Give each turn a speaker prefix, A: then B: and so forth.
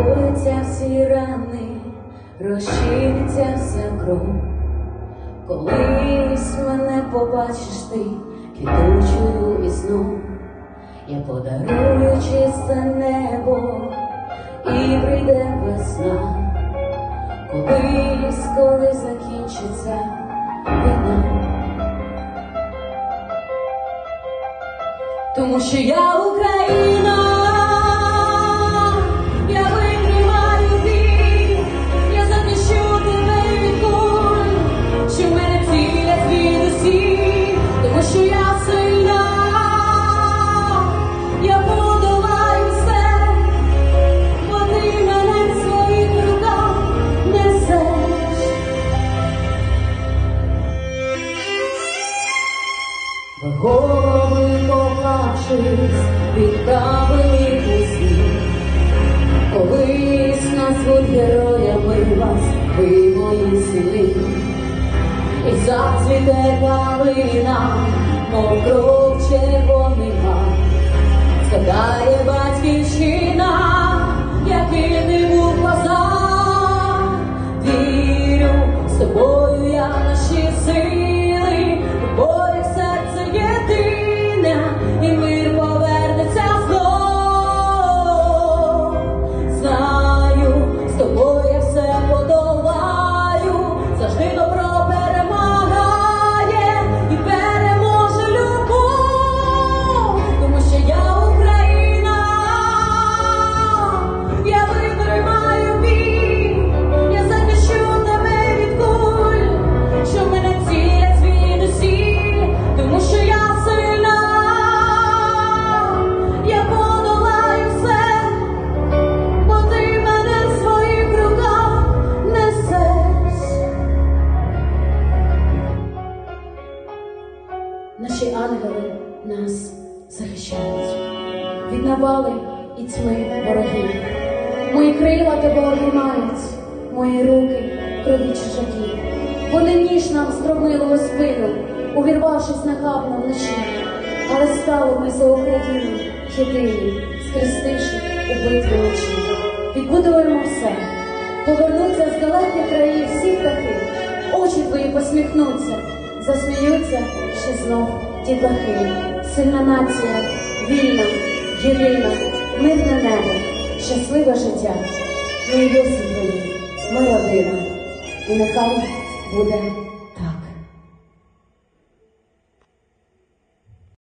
A: Загояться всі рани, розчиниться вся кров. Колись мене побачиш ти квітучою весну, я подарую чисте небо і прийде весна. Колись, коли закінчиться війна. Тому що я Україна, Голови поплачуть, відправили пісні. Колись назвуть героями вас, ви мої сини. І зацвіте калина, мов кров червоний Наші ангели нас захищають від навали і тьми ворогів. Мої крила тебе обіймають, мої руки крові чужаків. Вони ніж нам стромили у спину, увірвавшись нахабно вночі. Але стали ми за Україну єдині, скрестивши у битві очі. Відбудуємо все, повернуться з далеких країв всі птахи, очі твої посміхнуться, засміються ще знов ті дахи. Сильна нація, вільна, єдина, мирне небо, щасливе життя. Ми Йосипові, ми родина, і нехай буде